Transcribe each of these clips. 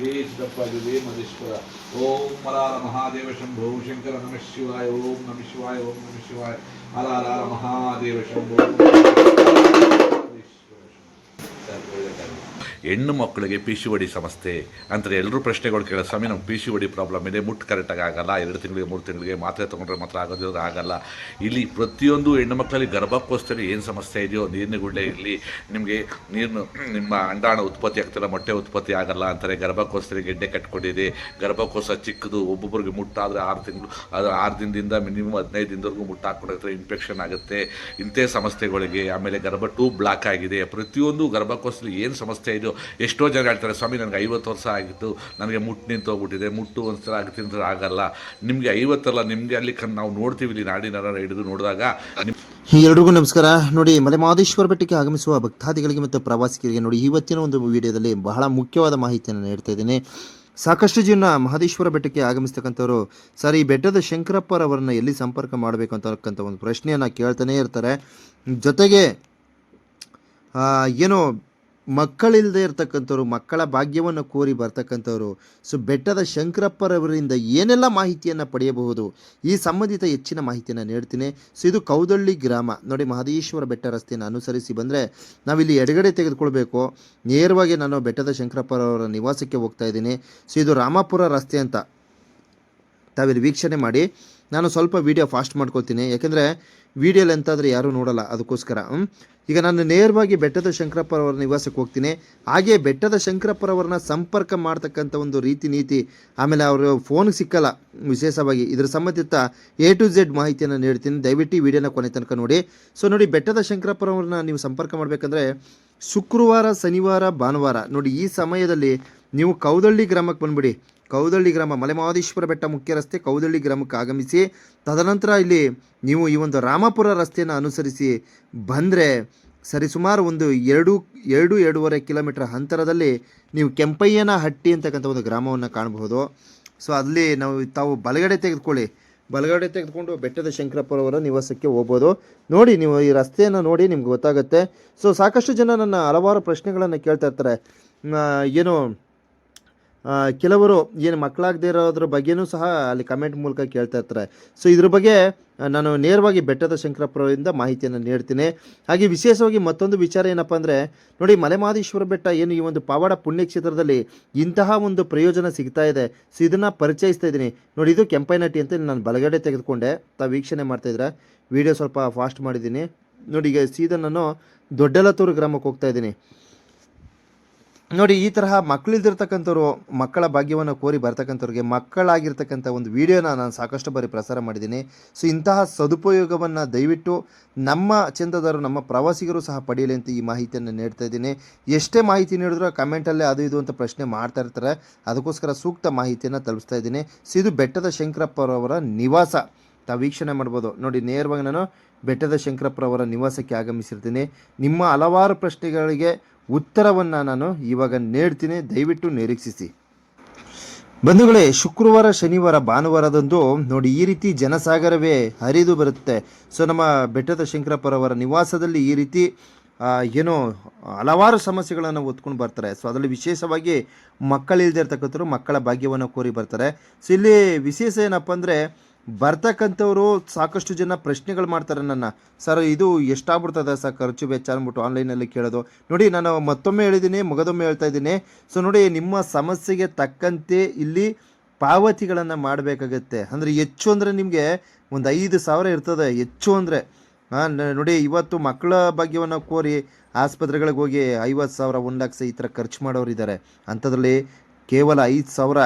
శ్ರೀ ఓం మలాల మహాదేవ శంభో శంకర నమ శివాయ. ఓం నమ శివాయ. ఓం నమ శివాయ. మహాదేవ శంభో. ಹೆಣ್ಣು ಮಕ್ಕಳಿಗೆ ಪಿ ಸಿ ಒಡಿ ಸಮಸ್ಯೆ ಅಂದರೆ ಎಲ್ಲರೂ ಪ್ರಶ್ನೆಗಳು ಕೇಳೋ ಸ್ವಾಮಿ, ನಮ್ಗೆ ಪಿ ಸಿ ಒಡಿ ಪ್ರಾಬ್ಲಮ್ ಇದೆ, ಮುಟ್ಟು ಕರೆಕ್ಟಾಗಿ ಆಗಲ್ಲ, ಎರಡು ತಿಂಗಳಿಗೆ, ಮೂರು ತಿಂಗಳಿಗೆ ಮಾತ್ರೆ ತೊಗೊಂಡ್ರೆ ಮಾತ್ರ ಆಗೋದು ಆಗಲ್ಲ. ಇಲ್ಲಿ ಪ್ರತಿಯೊಂದು ಹೆಣ್ಣು ಮಕ್ಕಳಲ್ಲಿ ಗರ್ಭಕ್ಕೋಸ್ಕರ ಏನು ಸಮಸ್ಯೆ ಇದೆಯೋ, ನೀರಿನ ಗುಡ್ಡೆ ಇರಲಿ, ನಿಮಗೆ ನೀರನ್ನು ನಿಮ್ಮ ಅಂಡಾಣ ಉತ್ಪತ್ತಿ ಆಗ್ತಿಲ್ಲ, ಮೊಟ್ಟೆ ಉತ್ಪತ್ತಿ ಆಗಲ್ಲ ಅಂತಾರೆ, ಗರ್ಭಕ್ಕೋಸ್ಕರ ಗೆಡ್ಡೆ ಕಟ್ಕೊಂಡಿದೆ ಗರ್ಭಕೋಶ ಚಿಕ್ಕದು ಒಬ್ಬೊಬ್ಬರಿಗೆ ಮುಟ್ಟಾದರೆ ಆರು ತಿಂಗಳು, ಅದು ಆರು ದಿನದಿಂದ ಮಿನಿಮಮ್ ಹದಿನೈದು ದಿನದವರೆಗೂ ಹಾಕ್ಕೊಂಡಿರ್ತಾರೆ ಇನ್ಫೆಕ್ಷನ್ ಆಗುತ್ತೆ. ಇಂಥ ಸಮಸ್ಯೆಗಳಿಗೆ ಆಮೇಲೆ ಗರ್ಭ ಟೂ ಬ್ಲಾಕ್ ಆಗಿದೆ. ಪ್ರತಿಯೊಂದು ಗರ್ಭಕೋಶದಲ್ಲಿ ಏನು ಸಮಸ್ಯೆ ಇದೆಯೋ ಎಷ್ಟೋ ಜನ ಹೇಳ್ತಾರೆ, ಸ್ವಾಮಿ, ನನಗೆ ಐವತ್ತು ವರ್ಷ ಆಗಿತ್ತು, ನನಗೆ ಮುಟ್ಟು ನಿಂತು ಹೋಗ್ಬಿಟ್ಟಿದೆ, ಮುಟ್ಟು ಒಂದ್ಸಲ ಆಗಿ ತಿಂದರೆ ಆಗಲ್ಲ. ನಿಮಗೆ ಐವತ್ತಲ್ಲ, ನಿಮಗೆ ಅಲ್ಲಿ ಕಣ್ ನಾವು ನೋಡ್ತೀವಿ ಇಲ್ಲಿ ನಾಡಿನರ ಹಿಡಿದು ನೋಡಿದಾಗ ನಿಮ್ ಎಲ್ರಿಗೂ ನಮಸ್ಕಾರ. ನೋಡಿ ಮಲೆ ಮಹದೇಶ್ವರ ಬೆಟ್ಟಕ್ಕೆ ಆಗಮಿಸುವ ಭಕ್ತಾದಿಗಳಿಗೆ ಮತ್ತು ಪ್ರವಾಸಿಗರಿಗೆ ನೋಡಿ, ಇವತ್ತಿನ ಒಂದು ವಿಡಿಯೋದಲ್ಲಿ ಬಹಳ ಮುಖ್ಯವಾದ ಮಾಹಿತಿಯನ್ನು ನೀಡ್ತಾ ಇದ್ದೀನಿ. ಸಾಕಷ್ಟು ಜನ ಮಹದೇಶ್ವರ ಬೆಟ್ಟಕ್ಕೆ ಆಗಮಿಸ್ತಕ್ಕಂಥವ್ರು, ಸರ್ ಬೆಟ್ಟದ ಶಂಕರಪ್ಪರವರನ್ನ ಎಲ್ಲಿ ಸಂಪರ್ಕ ಮಾಡಬೇಕು ಅಂತಕ್ಕಂಥ ಒಂದು ಪ್ರಶ್ನೆಯನ್ನು ಕೇಳ್ತಾನೆ ಇರ್ತಾರೆ. ಜೊತೆಗೆ ಏನೋ ಮಕ್ಕಳಿಲ್ಲದೆ ಇರ್ತಕ್ಕಂಥವ್ರು, ಮಕ್ಕಳ ಭಾಗ್ಯವನ್ನು ಕೋರಿ ಬರ್ತಕ್ಕಂಥವ್ರು, ಸೊ ಬೆಟ್ಟದ ಶಂಕರಪ್ಪರವರಿಂದ ಏನೆಲ್ಲ ಮಾಹಿತಿಯನ್ನು ಪಡೆಯಬಹುದು? ಈ ಸಂಬಂಧಿತ ಹೆಚ್ಚಿನ ಮಾಹಿತಿಯನ್ನು ನೀಡ್ತೀನಿ. ಸೊ ಇದು ಕೌದಳ್ಳಿ ಗ್ರಾಮ. ನೋಡಿ, ಮಹದೇಶ್ವರ ಬೆಟ್ಟ ರಸ್ತೆಯನ್ನು ಅನುಸರಿಸಿ ಬಂದರೆ ನಾವಿಲ್ಲಿ ಎಡಗಡೆ ತೆಗೆದುಕೊಳ್ಬೇಕು. ನೇರವಾಗಿ ನಾನು ಬೆಟ್ಟದ ಶಂಕರಪ್ಪರವರ ನಿವಾಸಕ್ಕೆ ಹೋಗ್ತಾ ಇದ್ದೀನಿ. ಸೊ ಇದು ರಾಮಾಪುರ ರಸ್ತೆ ಅಂತ ತಾವಿಲ್ಲಿ ವೀಕ್ಷಣೆ ಮಾಡಿ ನಾನು ಸ್ವಲ್ಪ ವೀಡಿಯೋ ಫಾಸ್ಟ್ ಮಾಡ್ಕೋತೀನಿ ಯಾಕೆಂದರೆ ವೀಡಿಯೋ ಲೆಂತ್ ಯಾರೂ ನೋಡಲ್ಲ ಅದಕ್ಕೋಸ್ಕರ. ಈಗ ನಾನು ನೇರವಾಗಿ ಬೆಟ್ಟದ ಶಂಕರಪ್ಪರವರ ನಿವಾಸಕ್ಕೆ ಹೋಗ್ತೀನಿ. ಹಾಗೆ ಬೆಟ್ಟದ ಶಂಕರಪ್ಪರವ್ರನ್ನ ಸಂಪರ್ಕ ಮಾಡ್ತಕ್ಕಂಥ ಒಂದು ರೀತಿ ನೀತಿ ಆಮೇಲೆ ಅವರು ಫೋನ್ ಸಿಕ್ಕಲ್ಲ. ವಿಶೇಷವಾಗಿ ಇದರ ಸಂಬಂಧಿತ ಎ ಟು ಝೆಡ್ ಮಾಹಿತಿಯನ್ನು ನೀಡ್ತೀನಿ. ದಯವಿಟ್ಟು ಈ ವಿಡಿಯೋನ ಕೊನೆ ತನಕ ನೋಡಿ. ಸೊ ನೋಡಿ, ಬೆಟ್ಟದ ಶಂಕರಪ್ಪರವ್ರನ್ನ ನೀವು ಸಂಪರ್ಕ ಮಾಡಬೇಕಂದ್ರೆ ಶುಕ್ರವಾರ, ಶನಿವಾರ, ಭಾನುವಾರ ನೋಡಿ ಈ ಸಮಯದಲ್ಲಿ ನೀವು ಕೌದಳ್ಳಿ ಗ್ರಾಮಕ್ಕೆ ಬಂದ್ಬಿಡಿ. ಕೌದಳ್ಳಿ ಗ್ರಾಮ ಮಲೆಮಹದೇಶ್ವರ ಬೆಟ್ಟ ಮುಖ್ಯ ರಸ್ತೆ ಕೌದಳ್ಳಿ ಗ್ರಾಮಕ್ಕೆ ಆಗಮಿಸಿ ತದನಂತರ ಇಲ್ಲಿ ನೀವು ಈ ಒಂದು ರಾಮಪುರ ರಸ್ತೆಯನ್ನು ಅನುಸರಿಸಿ ಬಂದರೆ ಸರಿಸುಮಾರು ಒಂದು ಎರಡು ಎರಡು, ಎರಡೂವರೆ ಕಿಲೋಮೀಟರ್ ಅಂತರದಲ್ಲಿ ನೀವು ಕೆಂಪಯ್ಯನ ಹಟ್ಟಿ ಅಂತಕ್ಕಂಥ ಒಂದು ಗ್ರಾಮವನ್ನು ಕಾಣಬಹುದು. ಸೊ ಅಲ್ಲಿ ನಾವು ತಾವು ಬಲಗಡೆ ತೆಗೆದುಕೊಳ್ಳಿ. ಬಲಗಡೆ ತೆಗೆದುಕೊಂಡು ಬೆಟ್ಟದ ಶಂಕರಪ್ಪರವರ ನಿವಾಸಕ್ಕೆ ಹೋಗ್ಬೋದು. ನೋಡಿ, ನೀವು ಈ ರಸ್ತೆಯನ್ನು ನೋಡಿ ನಿಮ್ಗೆ ಗೊತ್ತಾಗುತ್ತೆ. ಸೊ ಸಾಕಷ್ಟು ಜನ ನನ್ನ ಹಲವಾರು ಪ್ರಶ್ನೆಗಳನ್ನು ಕೇಳ್ತಾ ಇರ್ತಾರೆ. ಏನು ಕೆಲವರು ಏನು ಮಕ್ಕಳಾಗದೇ ಇರೋದ್ರ ಬಗ್ಗೆನೂ ಸಹ ಅಲ್ಲಿ ಕಮೆಂಟ್ ಮೂಲಕ ಕೇಳ್ತಾ ಇರ್ತಾರೆ. ಸೊ ಇದ್ರ ಬಗ್ಗೆ ನಾನು ನೇರವಾಗಿ ಬೆಟ್ಟದ ಶಂಕರಪ್ಪರವರಿಂದ ಮಾಹಿತಿಯನ್ನು ನೀಡ್ತೀನಿ. ಹಾಗೆ ವಿಶೇಷವಾಗಿ ಮತ್ತೊಂದು ವಿಚಾರ ಏನಪ್ಪ ಅಂದರೆ, ನೋಡಿ ಮಲೆಮಾದೇಶ್ವರ ಬೆಟ್ಟ ಏನು ಈ ಒಂದು ಪಾವಡ ಪುಣ್ಯಕ್ಷೇತ್ರದಲ್ಲಿ ಇಂತಹ ಒಂದು ಪ್ರಯೋಜನ ಸಿಗ್ತಾ ಇದೆ. ಸೊ ಇದನ್ನು ಪರಿಚಯಿಸ್ತಾ ಇದ್ದೀನಿ. ನೋಡಿ, ಇದು ಕೆಂಪೈನಟ್ಟಿ ಅಂತ ನಾನು ಬಲಗಡೆ ತೆಗೆದುಕೊಂಡೆ. ತಾವು ವೀಕ್ಷಣೆ ಮಾಡ್ತಾಯಿದ್ರೆ ವಿಡಿಯೋ ಸ್ವಲ್ಪ ಫಾಸ್ಟ್ ಮಾಡಿದ್ದೀನಿ. ನೋಡಿ, ಈಗ ಸೀದಾ ನಾನು ದೊಡ್ಡಲತ್ತೂರು ಗ್ರಾಮಕ್ಕೆ ಹೋಗ್ತಾ ಇದ್ದೀನಿ. ನೋಡಿ, ಈ ತರಹ ಮಕ್ಕಳಿಲ್ದಿರ್ತಕ್ಕಂಥವ್ರು ಮಕ್ಕಳ ಭಾಗ್ಯವನ್ನು ಕೋರಿ ಬರ್ತಕ್ಕಂಥವ್ರಿಗೆ ಮಕ್ಕಳಾಗಿರ್ತಕ್ಕಂಥ ಒಂದು ವಿಡಿಯೋನ ನಾನು ಸಾಕಷ್ಟು ಬಾರಿ ಪ್ರಸಾರ ಮಾಡಿದ್ದೀನಿ. ಸೊ, ಇಂತಹ ಸದುಪಯೋಗವನ್ನು ದಯವಿಟ್ಟು ನಮ್ಮ ಚಂದದಾರರು, ನಮ್ಮ ಪ್ರವಾಸಿಗರು ಸಹ ಪಡೆಯಲಿ ಅಂತ ಈ ಮಾಹಿತಿಯನ್ನು ನೀಡ್ತಾ ಇದ್ದೀನಿ. ಎಷ್ಟೇ ಮಾಹಿತಿ ನೀಡಿದ್ರು ಕಮೆಂಟಲ್ಲೇ ಅದು ಇದು ಅಂತ ಪ್ರಶ್ನೆ ಮಾಡ್ತಾ ಇರ್ತಾರೆ. ಅದಕ್ಕೋಸ್ಕರ ಸೂಕ್ತ ಮಾಹಿತಿಯನ್ನು ತಲುಪಿಸ್ತಾ ಇದ್ದೀನಿ. ಸೊ, ಇದು ಬೆಟ್ಟದ ಶಂಕರಪ್ಪರವರ ನಿವಾಸ. ತಾವು ವೀಕ್ಷಣೆ ಮಾಡ್ಬೋದು. ನೋಡಿ, ನೇರವಾಗಿ ನಾನು ಬೆಟ್ಟದ ಶಂಕರಪ್ಪರವರ ನಿವಾಸಕ್ಕೆ ಆಗಮಿಸಿರ್ತೀನಿ. ನಿಮ್ಮ ಹಲವಾರು ಪ್ರಶ್ನೆಗಳಿಗೆ ಉತ್ತರವನ್ನು ನಾನು ಇವಾಗ ನೀಡ್ತೀನಿ. ದಯವಿಟ್ಟು ನಿರೀಕ್ಷಿಸಿ. ಬಂಧುಗಳೇ, ಶುಕ್ರವಾರ, ಶನಿವಾರ, ಭಾನುವಾರದಂದು ನೋಡಿ ಈ ರೀತಿ ಜನಸಾಗರವೇ ಹರಿದು ಬರುತ್ತೆ. ಸೊ ನಮ್ಮ ಬೆಟ್ಟದ ಶಂಕರಪ್ಪರವರ ನಿವಾಸದಲ್ಲಿ ಈ ರೀತಿ ಏನೋ ಹಲವಾರು ಸಮಸ್ಯೆಗಳನ್ನು ಹೊತ್ಕೊಂಡು ಬರ್ತಾರೆ. ಸೊ ಅದರಲ್ಲಿ ವಿಶೇಷವಾಗಿ ಮಕ್ಕಳಿಲ್ಲದೆ ಇರ್ತಕ್ಕಂಥವ್ರು ಮಕ್ಕಳ ಭಾಗ್ಯವನ್ನು ಕೋರಿ ಬರ್ತಾರೆ. ಸೊ ಇಲ್ಲಿ ವಿಶೇಷ ಏನಪ್ಪ ಅಂದರೆ ಬರ್ತಕ್ಕಂಥವ್ರು ಸಾಕಷ್ಟು ಜನ ಪ್ರಶ್ನೆಗಳು ಮಾಡ್ತಾರೆ ನನ್ನ. ಸರ್, ಇದು ಎಷ್ಟಾಗ್ಬಿಡ್ತದೆ ಸರ್, ಖರ್ಚು ವೆಚ್ಚ ಅಂದ್ಬಿಟ್ಟು ಆನ್ಲೈನಲ್ಲಿ ಕೇಳೋದು? ನೋಡಿ, ನಾನು ಮತ್ತೊಮ್ಮೆ ಹೇಳಿದ್ದೀನಿ, ಮಗದೊಮ್ಮೆ ಹೇಳ್ತಾ ಇದ್ದೀನಿ. ಸೊ ನೋಡಿ, ನಿಮ್ಮ ಸಮಸ್ಯೆಗೆ ತಕ್ಕಂತೆ ಇಲ್ಲಿ ಪಾವತಿಗಳನ್ನು ಮಾಡಬೇಕಾಗತ್ತೆ. ಅಂದರೆ ಹೆಚ್ಚು ಅಂದರೆ ನಿಮಗೆ ಒಂದು ಐದು ಸಾವಿರ ಇರ್ತದೆ, ಹೆಚ್ಚು ಅಂದರೆ. ಹಾಂ ನೋಡಿ, ಇವತ್ತು ಮಕ್ಕಳ ಭಾಗ್ಯವನ್ನು ಕೋರಿ ಆಸ್ಪತ್ರೆಗಳಿಗೆ ಹೋಗಿ ಐವತ್ತು ಸಾವಿರ, ಒಂದು ಲಕ್ಷ ಈ ಥರ ಖರ್ಚು ಮಾಡೋರು ಇದ್ದಾರೆ ಅಂಥದ್ರಲ್ಲಿ ಕೇವಲ ಐದು ಸಾವಿರ,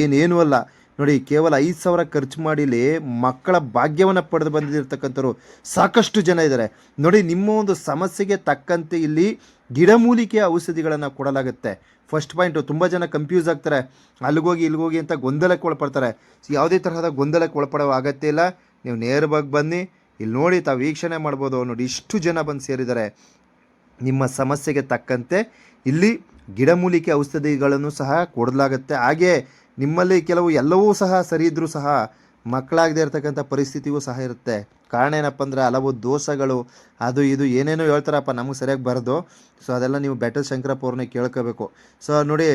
ಏನೇನೂ ಅಲ್ಲ. ನೋಡಿ, ಕೇವಲ ಐದು ಸಾವಿರ ಖರ್ಚು ಮಾಡಿಲಿ ಮಕ್ಕಳ ಭಾಗ್ಯವನ್ನು ಪಡೆದು ಬಂದಿರತಕ್ಕಂಥವ್ರು ಸಾಕಷ್ಟು ಜನ ಇದ್ದಾರೆ. ನೋಡಿ, ನಿಮ್ಮ ಒಂದು ಸಮಸ್ಯೆಗೆ ತಕ್ಕಂತೆ ಇಲ್ಲಿ ಗಿಡಮೂಲಿಕೆಯ ಔಷಧಿಗಳನ್ನು ಕೊಡಲಾಗುತ್ತೆ. ಫಸ್ಟ್ ಪಾಯಿಂಟು ತುಂಬ ಜನ ಕನ್ಫ್ಯೂಸ್ ಆಗ್ತಾರೆ. ಅಲ್ಲಿಗೋಗಿ, ಇಲ್ಲಿಗೋಗಿ ಅಂತ ಗೊಂದಲಕ್ಕೆ ಒಳಪಡ್ತಾರೆ ಯಾವುದೇ ತರಹದ ಗೊಂದಲಕ್ಕೆ ಒಳಪಡೋ ಅಗತ್ಯ ಇಲ್ಲ. ನೀವು ನೇರವಾಗಿ ಬನ್ನಿ. ಇಲ್ಲಿ ನೋಡಿ, ತಾವು ವೀಕ್ಷಣೆ ಮಾಡ್ಬೋದು. ನೋಡಿ, ಇಷ್ಟು ಜನ ಬಂದು ಸೇರಿದ್ದಾರೆ. ನಿಮ್ಮ ಸಮಸ್ಯೆಗೆ ತಕ್ಕಂತೆ ಇಲ್ಲಿ ಗಿಡಮೂಲಿಕೆ ಔಷಧಿಗಳನ್ನು ಸಹ ಕೊಡಲಾಗುತ್ತೆ. ಹಾಗೆ ನಿಮ್ಮಲ್ಲಿ ಕೆಲವು ಎಲ್ಲವೂ ಸಹ ಸರಿ ಇದ್ದರೂ ಸಹ ಮಕ್ಕಳಾಗದೇ ಇರತಕ್ಕಂಥ ಪರಿಸ್ಥಿತಿಯೂ ಸಹ ಇರುತ್ತೆ. ಕಾರಣ ಏನಪ್ಪ ಅಂದರೆ ಹಲವು ದೋಷಗಳು, ಅದು ಇದು ಏನೇನೋ ಹೇಳ್ತಾರಪ್ಪ, ನಮಗೆ ಸರಿಯಾಗಿ ಬರೋದು. ಸೊ ಅದೆಲ್ಲ ನೀವು ಬೆಟರ್ ಶಂಕರಪ್ಪ ಅವ್ರನ್ನೇ ಕೇಳ್ಕೋಬೇಕು. ಸೊ ನೋಡಿ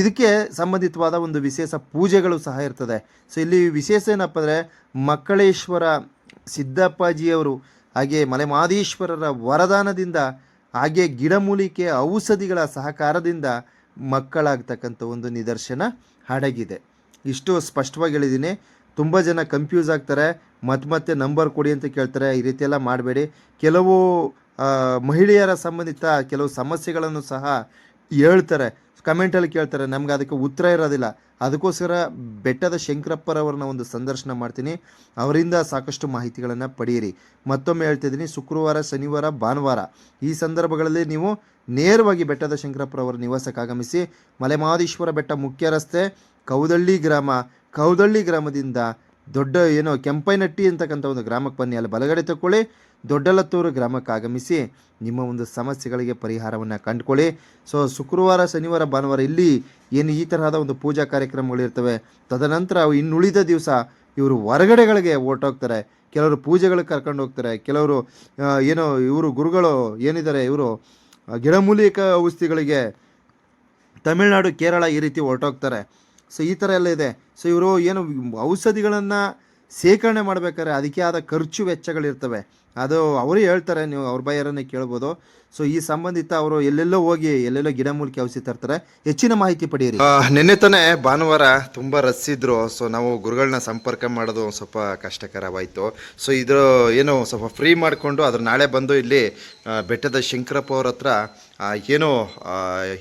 ಇದಕ್ಕೆ ಸಂಬಂಧಿತವಾದ ಒಂದು ವಿಶೇಷ ಪೂಜೆಗಳು ಸಹ ಇರ್ತದೆ. ಸೊ ಇಲ್ಲಿ ವಿಶೇಷ ಏನಪ್ಪ ಅಂದರೆ ಮಕ್ಕಳೇಶ್ವರ ಸಿದ್ದಪ್ಪಾಜಿಯವರು, ಹಾಗೆ ಮಲೆಮಾದೇಶ್ವರರ ವರದಾನದಿಂದ, ಹಾಗೆ ಗಿಡಮೂಲಿಕೆ ಔಷಧಿಗಳ ಸಹಕಾರದಿಂದ ಮಕ್ಕಳಾಗ್ತಕ್ಕಂಥ ಒಂದು ನಿದರ್ಶನ. ಅಡಗಿದೆ ಇಷ್ಟು ಸ್ಪಷ್ಟವಾಗಿ ಹೇಳಿದ್ದೀನಿ. ತುಂಬ ಜನ ಕನ್ಫ್ಯೂಸ್ ಆಗ್ತಾರೆ. ಮತ್ತೆ ಮತ್ತೆ ನಂಬರ್ ಕೊಡಿ ಅಂತ ಕೇಳ್ತಾರೆ. ಈ ರೀತಿ ಎಲ್ಲ ಮಾಡಬೇಡಿ. ಕೆಲವು ಮಹಿಳೆಯರ ಸಂಬಂಧಿತ ಕೆಲವು ಸಮಸ್ಯೆಗಳನ್ನು ಸಹ ಹೇಳ್ತಾರೆ. ಕಮೆಂಟಲ್ಲಿ ಕೇಳ್ತಾರೆ. ನಮ್ಗೆ ಅದಕ್ಕೆ ಉತ್ತರ ಇರೋದಿಲ್ಲ. ಅದಕ್ಕೋಸ್ಕರ ಬೆಟ್ಟದ ಶಂಕರಪ್ಪರವ್ರನ್ನ ಒಂದು ಸಂದರ್ಶನ ಮಾಡ್ತೀನಿ. ಅವರಿಂದ ಸಾಕಷ್ಟು ಮಾಹಿತಿಗಳನ್ನು ಪಡೆಯಿರಿ. ಮತ್ತೊಮ್ಮೆ ಹೇಳ್ತಿದ್ದೀನಿ, ಶುಕ್ರವಾರ, ಶನಿವಾರ, ಭಾನುವಾರ ಈ ಸಂದರ್ಭಗಳಲ್ಲಿ ನೀವು ನೇರವಾಗಿ ಬೆಟ್ಟದ ಶಂಕರಪ್ಪರವರ ನಿವಾಸಕ್ಕೆ ಆಗಮಿಸಿ ಮಲೆಮಹದೇಶ್ವರ ಬೆಟ್ಟ ಮುಖ್ಯ ರಸ್ತೆ, ಕೌದಳ್ಳಿ ಗ್ರಾಮ, ಕೌದಳ್ಳಿ ಗ್ರಾಮದಿಂದ ದೊಡ್ಡ ಏನೋ ಕೆಂಪೈನಟ್ಟಿ ಅಂತಕ್ಕಂಥ ಒಂದು ಗ್ರಾಮಕ್ಕೆ ಬನ್ನಿ. ಅಲ್ಲಿ ಬಲಗಡೆ ತಕ್ಕೊಳ್ಳಿ. ದೊಡ್ಡಲತ್ತೂರು ಗ್ರಾಮಕ್ಕೆ ಆಗಮಿಸಿ ನಿಮ್ಮ ಒಂದು ಸಮಸ್ಯೆಗಳಿಗೆ ಪರಿಹಾರವನ್ನು ಕಂಡುಕೊಳ್ಳಿ. ಸೊ ಶುಕ್ರವಾರ, ಶನಿವಾರ, ಭಾನುವಾರ ಇಲ್ಲಿ ಏನು ಈ ತರಹದ ಒಂದು ಪೂಜಾ ಕಾರ್ಯಕ್ರಮಗಳಿರ್ತವೆ ತದನಂತರ ಇನ್ನುಳಿದ ದಿವಸ ಇವರು ಹೊರಗಡೆಗಳಿಗೆ ಹೊರ್ಟೋಗ್ತಾರೆ ಕೆಲವರು ಪೂಜೆಗಳಿಗೆ ಕರ್ಕೊಂಡು ಹೋಗ್ತಾರೆ. ಕೆಲವರು ಏನೋ ಇವರು ಗುರುಗಳು ಏನಿದ್ದಾರೆ, ಇವರು ಗಿಡಮೂಲಿಕ ಔಷಧಿಗಳಿಗೆ ತಮಿಳುನಾಡು, ಕೇರಳ ಈ ರೀತಿ ಹೊರಟೋಗ್ತಾರೆ ಸೊ ಈ ಥರ ಎಲ್ಲ ಇದೆ. ಸೊ ಇವರು ಏನು ಔಷಧಿಗಳನ್ನು ಶೇಖರಣೆ ಮಾಡಬೇಕಾದ್ರೆ ಅದಕ್ಕೆ ಆದ ಖರ್ಚು ವೆಚ್ಚಗಳಿರ್ತವೆ. ಅದು ಅವರೇ ಹೇಳ್ತಾರೆ, ನೀವು ಅವ್ರ ಬಾಯರನ್ನೇ ಕೇಳ್ಬೋದು. ಸೊ ಈ ಸಂಬಂಧಿತ ಅವರು ಎಲ್ಲೆಲ್ಲೋ ಹೋಗಿ, ಎಲ್ಲೆಲ್ಲೋ ಗಿಡಮೂಲಿಕೆ ಔಷಧಿ ತರ್ತಾರೆ. ಹೆಚ್ಚಿನ ಮಾಹಿತಿ ಪಡೆಯಿರಿ. ನಿನ್ನೆ ತಾನೇ ಭಾನುವಾರ ತುಂಬ ರಸ್ಸಿದ್ರು ಸೊ ನಾವು ಗುರುಗಳನ್ನ ಸಂಪರ್ಕ ಮಾಡೋದು ಸ್ವಲ್ಪ ಕಷ್ಟಕರವಾಯಿತು. ಸೊ ಇದ್ರ ಏನು ಸ್ವಲ್ಪ ಫ್ರೀ ಮಾಡಿಕೊಂಡು ಅದ್ರ ನಾಳೆ ಬಂದು ಇಲ್ಲಿ ಬೆಟ್ಟದ ಶಂಕರಪ್ಪ ಅವ್ರ ಹತ್ರ ಏನು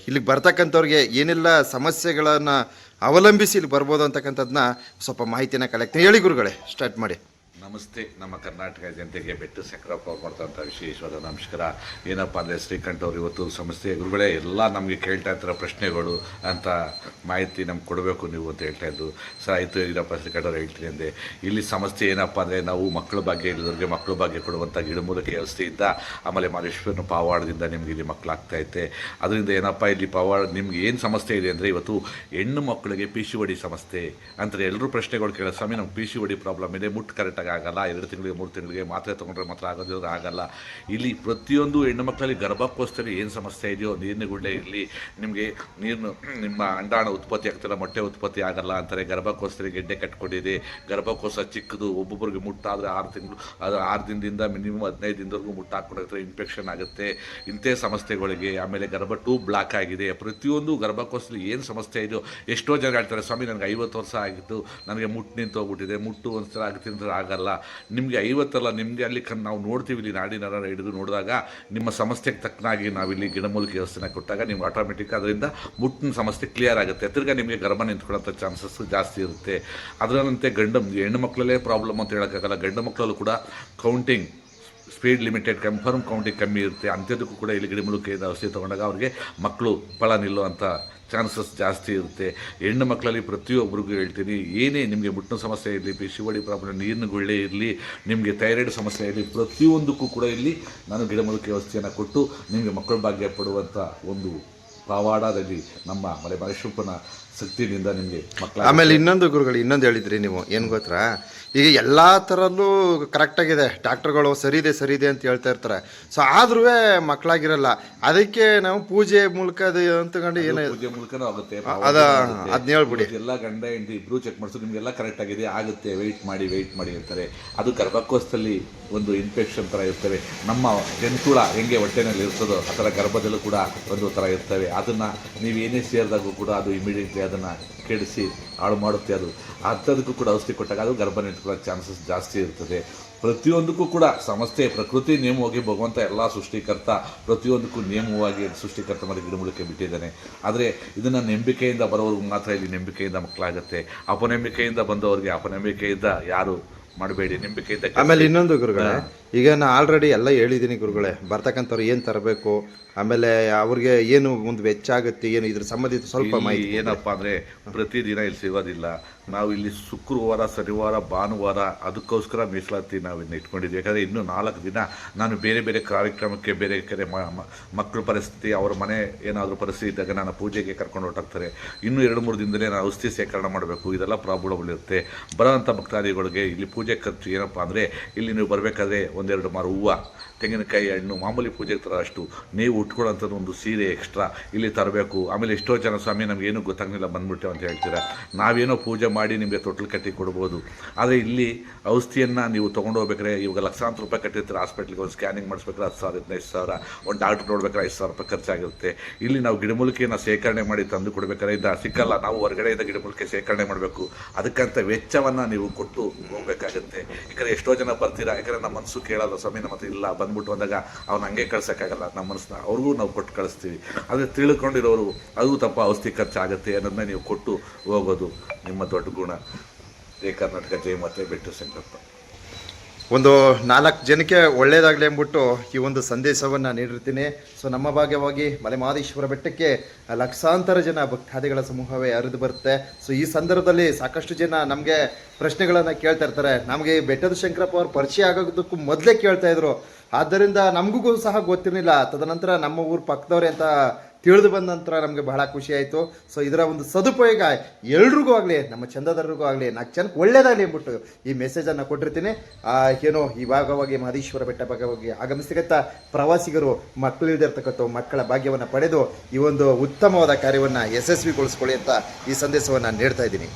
ಇಲ್ಲಿಗೆ ಬರ್ತಕ್ಕಂಥವ್ರಿಗೆ ಏನೆಲ್ಲ ಸಮಸ್ಯೆಗಳನ್ನು ಅವಲಂಬಿಸಿ ಇಲ್ಲಿ ಬರ್ಬೋದು ಅಂತಕ್ಕಂಥದ್ದನ್ನ ಸ್ವಲ್ಪ ಮಾಹಿತಿನ ಕಲೆಕ್ಟ್ ಹೇಳಿ ಗುರುಗಳೇ ಸ್ಟಾರ್ಟ್ ಮಾಡಿ. ನಮಸ್ತೆ, ನಮ್ಮ ಕರ್ನಾಟಕ ಜನತೆಗೆ ಬೆಟ್ಟು ಸಕ್ರಪ್ಪ ಅವ್ರು ವಿಶೇಷವಾದ ನಮಸ್ಕಾರ. ಏನಪ್ಪ ಅಂದರೆ, ಶ್ರೀಕಂಠ ಅವರು ಇವತ್ತು ಸಂಸ್ಥೆ ಗುರುಗಳೇ, ಎಲ್ಲ ನಮಗೆ ಕೇಳ್ತಾ ಇರ್ತಾರೆ ಪ್ರಶ್ನೆಗಳು ಅಂತ ಮಾಹಿತಿ ನಮ್ಗೆ ಕೊಡಬೇಕು ನೀವು ಅಂತ ಹೇಳ್ತಾ ಇದ್ದು ಸರ್, ಆಯಿತು ಇದಪ್ಪ ಶ್ರೀಕಂಠ ಅವ್ರು ಹೇಳ್ತೀನಿ ಅಂದೆ. ಇಲ್ಲಿ ಸಮಸ್ಯೆ ಏನಪ್ಪ ಅಂದರೆ, ನಾವು ಮಕ್ಕಳ ಬಗ್ಗೆ ಇಲ್ಲದವ್ರಿಗೆ ಮಕ್ಕಳ ಬಗ್ಗೆ ಕೊಡುವಂಥ ಗಿಡಮೂಲಿಕೆ ವ್ಯವಸ್ಥೆಯಿಂದ ಆಮೇಲೆ ಮಲೇಶ್ವರನ ಪಾವಾಡದಿಂದ ನಿಮ್ಗೆ ಇಲ್ಲಿ ಮಕ್ಕಳಾಗ್ತೈತೆ ಅದರಿಂದ ಏನಪ್ಪ, ಇಲ್ಲಿ ಪಾವಾಡ, ನಿಮ್ಗೆ ಏನು ಸಮಸ್ಯೆ ಇದೆ ಅಂದರೆ, ಇವತ್ತು ಹೆಣ್ಣು ಮಕ್ಕಳಿಗೆ ಪಿ ಸಿ ಒಡಿ ಸಮಸ್ಯೆ. ಅಂತ ಎಲ್ಲರೂ ಪ್ರಶ್ನೆಗಳು ಕೇಳೋ ಸ್ವಾಮಿ ನಮ್ಗೆ ಪಿ ಸಿ ಒಡಿ ಪ್ರಾಬ್ಲಮ್ ಇದೆ ಮುಟ್ಟು ಕರೆಕ್ಟಾಗಿ ಆಗಲ್ಲ, ಎರಡು ತಿಂಗಳಿಗೆ, ಮೂರು ತಿಂಗಳಿಗೆ ಮಾತ್ರೆ ತೊಗೊಂಡ್ರೆ ಮಾತ್ರ ಆಗೋದಿಲ್ಲ ಆಗಲ್ಲ. ಇಲ್ಲಿ ಪ್ರತಿಯೊಂದು ಹೆಣ್ಣು ಮಕ್ಕಳಲ್ಲಿ ಗರ್ಭಕ್ಕೋಸ್ಕರ ಏನು ಸಮಸ್ಯೆ ಇದೆಯೋ, ನೀರಿನ ಗುಳ್ಳೆ ಇರಲಿ, ನಿಮಗೆ ನೀರು ನಿಮ್ಮ ಅಂಡಾಣ ಉತ್ಪತ್ತಿ ಆಗ್ತಿಲ್ಲ, ಮೊಟ್ಟೆ ಉತ್ಪತ್ತಿ ಆಗಲ್ಲ ಅಂತಾರೆ, ಗರ್ಭಕ್ಕೋಸ್ಕರ ಗೆಡ್ಡೆ ಕಟ್ಕೊಂಡಿದೆ ಗರ್ಭಕೋಶ ಚಿಕ್ಕದು ಒಬ್ಬೊಬ್ಬರಿಗೆ ಮುಟ್ಟಾದರೆ ಆರು ತಿಂಗಳು, ಅದು ಆರು ದಿನದಿಂದ ಮಿನಿಮಮ್ ಹದಿನೈದು ದಿನದವರೆಗೂ ಮುಟ್ಟು ಹಾಕ್ಕೊಂಡಿರ್ತಾರೆ ಇನ್ಫೆಕ್ಷನ್ ಆಗುತ್ತೆ. ಇಂಥ ಸಮಸ್ಯೆಗಳಿಗೆ, ಆಮೇಲೆ ಗರ್ಭ ಟೂ ಬ್ಲಾಕ್ ಆಗಿದೆ. ಪ್ರತಿಯೊಂದು ಗರ್ಭಕೋಶದಲ್ಲಿ ಏನು ಸಮಸ್ಯೆ ಇದೆಯೋ, ಎಷ್ಟೋ ಜನ ಹೇಳ್ತಾರೆ, ಸ್ವಾಮಿ, ನನಗೆ ಐವತ್ತು ವರ್ಷ ಆಗಿತ್ತು ನನಗೆ ಮುಟ್ಟು ನಿಂತು ಹೋಗ್ಬಿಟ್ಟಿದೆ ಮುಟ್ಟು ಒಂದು ಸಲ ಆಗುತ್ತೆ ಆಗಲ್ಲ. ನಿಮಗೆ ಐವತ್ತಲ್ಲ, ನಿಮಗೆ ಅಲ್ಲಿ ಕಣ್ ನಾವು ನೋಡ್ತೀವಿ ಇಲ್ಲಿ ನಾಡಿನರ ಹಿಡಿದು ನೋಡಿದಾಗ, ನಿಮ್ಮ ಸಮಸ್ಯೆಗೆ ತಕ್ಕನಾಗಿ ನಾವಿಲ್ಲಿ ಗಿಡಮೂಲಿಕೆ ವ್ಯವಸ್ಥೆನ ಕೊಟ್ಟಾಗ ನಿಮ್ಗೆ ಆಟೋಮೆಟಿಕ್ ಅದರಿಂದ ಮುಟ್ಟಿನ ಸಮಸ್ಯೆ ಕ್ಲಿಯರ್ ಆಗುತ್ತೆ. ತಿರ್ಗಿ ನಿಮಗೆ ಗರ್ಭ ನಿಂತ್ಕೊಳ್ಳೋಂಥ ಚಾನ್ಸಸ್ ಜಾಸ್ತಿ ಇರುತ್ತೆ. ಅದರಂತೆ ಗಂಡು, ಹೆಣ್ಣು ಮಕ್ಕಳಲ್ಲೇ ಪ್ರಾಬ್ಲಮ್ ಅಂತ ಹೇಳೋಕ್ಕಾಗಲ್ಲ. ಗಂಡು ಮಕ್ಕಳಲ್ಲೂ ಕೂಡ counting speed limited confirm count ಕಮ್ಮಿ ಇರುತ್ತೆ. ಅಂಥದ್ದಕ್ಕೂ ಕೂಡ ಇಲ್ಲಿ ಗಿಡಮೂಲಿಕೆಯಿಂದ ಔಷಧಿ ತೊಗೊಂಡಾಗ ಅವರಿಗೆ ಮಕ್ಕಳು ಫಲ ನಿಲ್ಲುವಂಥ ಚಾನ್ಸಸ್ ಜಾಸ್ತಿ ಇರುತ್ತೆ. ಹೆಣ್ಣು ಮಕ್ಕಳಲ್ಲಿ ಪ್ರತಿಯೊಬ್ಬರಿಗೂ ಹೇಳ್ತೀನಿ, ಏನೇ ನಿಮಗೆ ಮುಟ್ಟಿನ ಸಮಸ್ಯೆ ಇರಲಿ, ಪಿ ಪ್ರಾಬ್ಲಮ್ ನೀರಿನ ಗುಳ್ಳೆ ಇರಲಿ, ನಿಮಗೆ ಥೈರಾಯ್ಡ್ ಸಮಸ್ಯೆ ಇರಲಿ, ಪ್ರತಿಯೊಂದಕ್ಕೂ ಕೂಡ ಇಲ್ಲಿ ನಾನು ಗಿಡಮೂಲಿಕೆ ವ್ಯವಸ್ಥೆಯನ್ನು ಕೊಟ್ಟು ನಿಮಗೆ ಮಕ್ಕಳ ಭಾಗ್ಯ ಪಡುವಂಥ ಒಂದು ಪವಾಡದಲ್ಲಿ ನಮ್ಮ ಮಲೆ ಮಲೇಶ್ವರಪ್ಪನ ಶಕ್ತಿಯಿಂದ ನಿಮಗೆ ಮಕ್ಕಳ ಆಮೇಲೆ ಇನ್ನೊಂದು ಗುರುಗಳು ಇನ್ನೊಂದು ಹೇಳಿದ್ರಿ ನೀವು ಏನು ಗೊತ್ತಾ? ಈಗ ಎಲ್ಲ ಥರಲ್ಲೂ ಕರೆಕ್ಟಾಗಿದೆ ಡಾಕ್ಟರ್ಗಳು ಸರಿ ಇದೆ ಸರಿ ಇದೆ ಅಂತ ಹೇಳ್ತಾ ಇರ್ತಾರೆ. ಸೊ ಆದ್ರೂ ಮಕ್ಕಳಾಗಿರಲ್ಲ. ಅದಕ್ಕೆ ನಾವು ಪೂಜೆ ಮೂಲಕ ಅದು ಅಂತಕೊಂಡು ಏನೋ ಪೂಜೆ ಮೂಲಕನೂ ಆಗುತ್ತೆ ಅದ ಅದನ್ನ ಹೇಳ್ಬಿಡಿ. ಎಲ್ಲ ಗಂಡ ಹೆಂಡತಿ ಇಬ್ರು ಚೆಕ್ ಮಾಡಿಸು ನಿಮಗೆಲ್ಲ ಕರೆಕ್ಟ್ ಆಗಿದೆ ಆಗುತ್ತೆ ವೆಯ್ಟ್ ಮಾಡಿ ವೆಯ್ಟ್ ಮಾಡಿ ಅಂತಾರೆ. ಅದು ಗರ್ಭಕೋಶದಲ್ಲಿ ಒಂದು ಇನ್ಫೆಕ್ಷನ್ ಥರ ಇರ್ತವೆ. ನಮ್ಮ ಜಂತುಳ ಹೆಂಗೆ ಹೊಟ್ಟೆನಲ್ಲಿ ಇರ್ತದೋ ಆ ಥರ ಗರ್ಭದಲ್ಲೂ ಕೂಡ ಒಂದು ಥರ ಇರ್ತವೆ. ಅದನ್ನು ನೀವು ಏನೇ ಸೇರಿದಾಗೂ ಕೂಡ ಅದು ಇಮಿಡಿಯೇಟ್ಲಿ ಅದನ್ನು ಕೆಡಿಸಿ ಹಾಳು ಮಾಡುತ್ತೆ ಅದು. ಅಂಥದಕ್ಕೂ ಕೂಡ ಔಷಧಿ ಕೊಟ್ಟಾಗ ಅದು ಗರ್ಭ ನಿಂತ್ಕೊಳ್ಳೋ ಚಾನ್ಸಸ್ ಜಾಸ್ತಿ ಇರ್ತದೆ. ಪ್ರತಿಯೊಂದಕ್ಕೂ ಕೂಡ ಸಮಸ್ಯೆ, ಪ್ರಕೃತಿ ನಿಯಮವಾಗಿ ಭಗವಂತ ಎಲ್ಲ ಸೃಷ್ಟಿಕರ್ತ ಪ್ರತಿಯೊಂದಕ್ಕೂ ನಿಯಮವಾಗಿ ಸೃಷ್ಟಿಕರ್ತ ಮಾಡಿ ಗಿಡಮೂಲಿಕೆ ಬಿಟ್ಟಿದ್ದಾನೆ. ಆದರೆ ಇದನ್ನು ನಂಬಿಕೆಯಿಂದ ಬರೋವ್ರಿಗೆ ಮಾತ್ರ ಇಲ್ಲಿ ನಂಬಿಕೆಯಿಂದ ಮಕ್ಕಳಾಗುತ್ತೆ. ಅಪನಂಬಿಕೆಯಿಂದ ಬಂದವರಿಗೆ ಅಪನಂಬಿಕೆಯಿಂದ ಯಾರು ಮಾಡಬೇಡಿ ನಂಬಿಕೆಯಿಂದ ಆಮೇಲೆ ಇನ್ನೊಂದು ಗುರುಗಳೇ ಈಗ ನಾನು ಆಲ್ರೆಡಿ ಎಲ್ಲ ಹೇಳಿದ್ದೀನಿ ಗುರುಗಳೇ ಬರ್ತಕ್ಕಂಥವ್ರು ಏನು ತರಬೇಕು ಆಮೇಲೆ ಅವ್ರಿಗೆ ಏನು ಒಂದು ವೆಚ್ಚ ಆಗುತ್ತೆ ಏನು ಇದ್ರ ಸಂಬಂಧಿತ ಸ್ವಲ್ಪ ಮಾಹಿತಿ ಏನಪ್ಪ ಅಂದ್ರೆ ಪ್ರತಿದಿನ ಇಲ್ಲಿ ಸಿಗೋದಿಲ್ಲ. ನಾವು ಇಲ್ಲಿ ಶುಕ್ರವಾರ ಶನಿವಾರ ಭಾನುವಾರ ಅದಕ್ಕೋಸ್ಕರ ಮೀಸಲಾತಿ ನಾವು ಇನ್ನು ಇಟ್ಕೊಂಡಿದ್ವಿ ಯಾಕಂದರೆ ಇನ್ನೂ ನಾಲ್ಕು ದಿನ ನಾನು ಬೇರೆ ಬೇರೆ ಕಾರ್ಯಕ್ರಮಕ್ಕೆ ಬೇರೆ ಕಡೆ ಮಕ್ಕಳ ಪರಿಸ್ಥಿತಿ ಅವ್ರ ಮನೆ ಏನಾದರೂ ಪರಿಸ್ಥಿತಿ ಇದ್ದಾಗ ನಾನು ಪೂಜೆಗೆ ಕರ್ಕೊಂಡು ಹೊರಟಾಗ್ತಾರೆ. ಇನ್ನೂ ಎರಡು ಮೂರು ದಿನದಲ್ಲೇ ನಾನು ಔಷಧಿ ಶೇಖರಣೆ ಮಾಡಬೇಕು. ಇದೆಲ್ಲ ಪ್ರಾಬ್ಲಮ್ ಇರುತ್ತೆ. ಬರೋಂಥ ಭಕ್ತಾದಿಗಳಿಗೆ ಇಲ್ಲಿ ಪೂಜೆ ಖರ್ಚು ಏನಪ್ಪ ಅಂದರೆ, ಇಲ್ಲಿ ನೀವು ಬರಬೇಕಾದ್ರೆ ಒಂದೆರಡು ಮಾರು ಹೂವು, ತೆಂಗಿನಕಾಯಿ ಹಣ್ಣು, ಮಾಮೂಲಿ ಪೂಜೆ ಥರ ಅಷ್ಟು ನೀವು ಉಟ್ಕೊಳ್ಳೋಂಥದ್ದು ಒಂದು ಸೀರೆ ಎಕ್ಸ್ಟ್ರಾ ಇಲ್ಲಿ ತರಬೇಕು. ಆಮೇಲೆ ಎಷ್ಟೋ ಜನ ಸ್ವಾಮಿ ನಮಗೇನು ಗೊತ್ತಾಗಲಿಲ್ಲ ಬಂದ್ಬಿಟ್ಟೆ ಅಂತ ಹೇಳ್ತೀರಾ. ನಾವೇನೋ ಪೂಜೆ ಮಾಡಿ ನಿಮಗೆ ತೊಟ್ಲು ಕಟ್ಟಿ ಕೊಡ್ಬೋದು. ಆದರೆ ಇಲ್ಲಿ ಔಷಧಿಯನ್ನು ನೀವು ತೊಗೊಂಡು ಹೋಗ್ಬೇಕಾದ್ರೆ ಇವಾಗ ಲಕ್ಷಾಂತರ ರೂಪಾಯಿ ಕಟ್ಟಿರ್ತೀರ ಹಾಸ್ಪಿಟ್ಲಿಗೆ ಒಂದು ಸ್ಕ್ಯಾನಿಂಗ್ ಮಾಡಿಸ್ಬೇಕಾದ್ರೆ ಹತ್ತು ಸಾವಿರ, ಹದಿನೈದು ಸಾವಿರ, ಒಂದು ಡಾಕ್ಟ್ರ್ ನೋಡ್ಬೇಕಾದ್ರೆ ಐದು ಸಾವಿರ ರೂಪಾಯಿ ಖರ್ಚಾಗಿರುತ್ತೆ. ಇಲ್ಲಿ ನಾವು ಗಿಡಮೂಲಿಕೆಯನ್ನು ಶೇಖರಣೆ ಮಾಡಿ ತಂದು ಕೊಡ್ಬೇಕಾದ್ರೆ ಇದು ಸಿಕ್ಕಲ್ಲ, ನಾವು ಹೊರಗಡೆಯಿಂದ ಗಿಡಮೂಲಿಕೆ ಸೇಕರಣೆ ಮಾಡಬೇಕು. ಅದಕ್ಕಂತ ವೆಚ್ಚವನ್ನು ನೀವು ಕೊಟ್ಟು ಹೋಗ್ಬೇಕಾಗುತ್ತೆ. ಯಾಕಂದರೆ ಎಷ್ಟೋ ಜನ ಬರ್ತೀರಾ, ಯಾಕಂದರೆ ನಮ್ಮ ಮನಸ್ಸು ಕೇಳಲ್ಲ, ಸ್ವಾಮಿ ನಮ್ಮ ಹತ್ರ ಇಲ್ಲ, ಬಂದ್ಬಿಟ್ಟು ಬಂದಾಗ ಅವ್ನು ಹಂಗೆ ಕಳ್ಸೋಕ್ಕಾಗಲ್ಲ, ನಮ್ಮ ಮನಸ್ಸನ್ನ ಅವ್ರಿಗೂ ನಾವು ಕೊಟ್ಟು ಕಳಿಸ್ತೀವಿ. ಆದರೆ ತಿಳ್ಕೊಂಡಿರೋರು, ಅದು ತಪ್ಪ, ಔಷಧಿ ಖರ್ಚಾಗುತ್ತೆ ಅನ್ನೋದನ್ನ ನೀವು ಕೊಟ್ಟು ಹೋಗೋದು ನಿಮ್ಮ ದೊಡ್ಡ ಗುಣ. ಜಯ ಕರ್ನಾಟಕ ಜಯ ಮತ್ತೆ ಬೆಟ್ಟು ಸಂಕಲ್ಪ. ಒಂದು ನಾಲ್ಕು ಜನಕ್ಕೆ ಒಳ್ಳೇದಾಗಲಿ ಅಂದ್ಬಿಟ್ಟು ಈ ಒಂದು ಸಂದೇಶವನ್ನು ನೀಡಿರ್ತೀನಿ. ಸೊ ನಮ್ಮ ಭಾಗ್ಯವಾಗಿ ಮಲೆಮಹದೇಶ್ವರ ಬೆಟ್ಟಕ್ಕೆ ಲಕ್ಷಾಂತರ ಜನ ಭಕ್ತಾದಿಗಳ ಸಮೂಹವೇ ಹರಿದು ಬರುತ್ತೆ. ಸೊ ಈ ಸಂದರ್ಭದಲ್ಲಿ ಸಾಕಷ್ಟು ಜನ ನಮಗೆ ಪ್ರಶ್ನೆಗಳನ್ನು ಕೇಳ್ತಾ ಇರ್ತಾರೆ. ನಮಗೆ ಬೆಟ್ಟದ ಶಂಕರಪ್ಪ ಅವ್ರ ಪರಿಚಯ ಆಗೋದಕ್ಕೂ ಮೊದಲೇ ಕೇಳ್ತಾ ಇದ್ರು. ಆದ್ದರಿಂದ ನಮಗೂ ಸಹ ಗೊತ್ತಿರಲಿಲ್ಲ. ತದನಂತರ ನಮ್ಮ ಊರು ಪಕ್ಕದವ್ರೆ ಅಂತ ತಿಳಿದು ಬಂದ ನಂತರ ನಮಗೆ ಬಹಳ ಖುಷಿ ಆಯಿತು. ಸೊ ಇದರ ಒಂದು ಸದುಪಯೋಗ ಎಲ್ರಿಗೂ ಆಗಲಿ, ನಮ್ಮ ಚಂದದಾರರಿಗೂ ಆಗಲಿ ನಾಲ್ಕು ಜನಕ್ಕೆ ಒಳ್ಳೇದಾಗಲಿ ಅಂದ್ಬಿಟ್ಟು ಈ ಮೆಸೇಜನ್ನು ಕೊಟ್ಟಿರ್ತೀನಿ. ಏನೋ ಈ ಭಾಗವಾಗಿ ಮಹದೇಶ್ವರ ಬೆಟ್ಟ ಭಾಗವಾಗಿ ಆಗಮಿಸ್ತಕ್ಕಂಥ ಪ್ರವಾಸಿಗರು ಮಕ್ಕಳಿದಿರ್ತಕ್ಕಂಥ ಮಕ್ಕಳ ಭಾಗ್ಯವನ್ನು ಪಡೆದು ಈ ಒಂದು ಉತ್ತಮವಾದ ಕಾರ್ಯವನ್ನು ಯಶಸ್ವಿಗೊಳಿಸ್ಕೊಳ್ಳಿ ಅಂತ ಈ ಸಂದೇಶವನ್ನು ನೀಡ್ತಾ ಇದ್ದೀನಿ.